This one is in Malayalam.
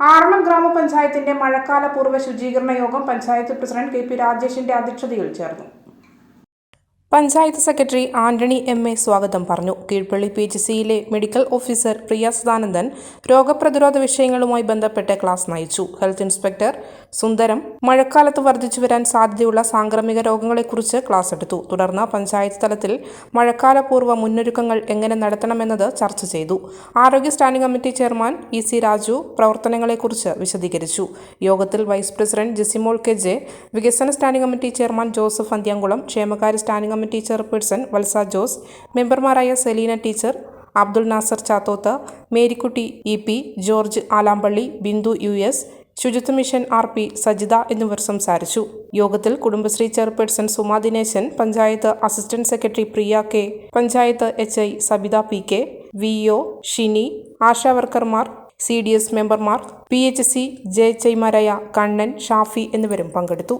ആറളം ഗ്രാമപഞ്ചായത്തിന്റെ മഴക്കാല പൂർവ ശുചീകരണ യോഗം പഞ്ചായത്ത് പ്രസിഡന്റ് കെ പി രാജേഷിന്റെ അധ്യക്ഷതയിൽ ചേർന്നു panchayat secretary Antony M A സ്വാഗതം പറഞ്ഞു. കീഴ്പള്ളി പി എച്ച് സിയിലെ മെഡിക്കൽ ഓഫീസർ പ്രിയ സദാനന്ദൻ രോഗപ്രതിരോധ വിഷയങ്ങളുമായി ബന്ധപ്പെട്ട് ക്ലാസ് നയിച്ചു. ഹെൽത്ത് ഇൻസ്പെക്ടർ സുന്ദരം മഴക്കാലത്ത് വർദ്ധിച്ചു വരാൻ സാധ്യതയുള്ള സാംക്രമിക രോഗങ്ങളെക്കുറിച്ച് ക്ലാസ് എടുത്തു. തുടർന്ന് പഞ്ചായത്ത് തലത്തിൽ മഴക്കാലപൂർവ മുന്നൊരുക്കങ്ങൾ എങ്ങനെ നടത്തണമെന്നത് ചർച്ച ചെയ്തു. ആരോഗ്യ standing committee chairman E C Raju പ്രവർത്തനങ്ങളെക്കുറിച്ച് വിശദീകരിച്ചു. യോഗത്തിൽ vice president Jesimol K J വികസന standing committee chairman Joseph Anthyamkulam ക്ഷേമകാര്യ standing committee chairperson Valsa Jose മെമ്പർമാരായ Selina teacher Abdul Nasar Chathoth Marykutty E P George Alampally Bindu U S ശുചിത്വ മിഷൻ ആർ പി സജിത എന്നിവർ സംസാരിച്ചു. യോഗത്തിൽ Kudumbashree chairperson Suma Dineshan panchayat assistant secretary Priya K panchayat H I Sabitha P K V O Shini Asha വർക്കർമാർ C D S മെമ്പർമാർ P H C J H ഐമാരായ കണ്ണൻ ഷാഫി എന്നിവരും പങ്കെടുത്തു.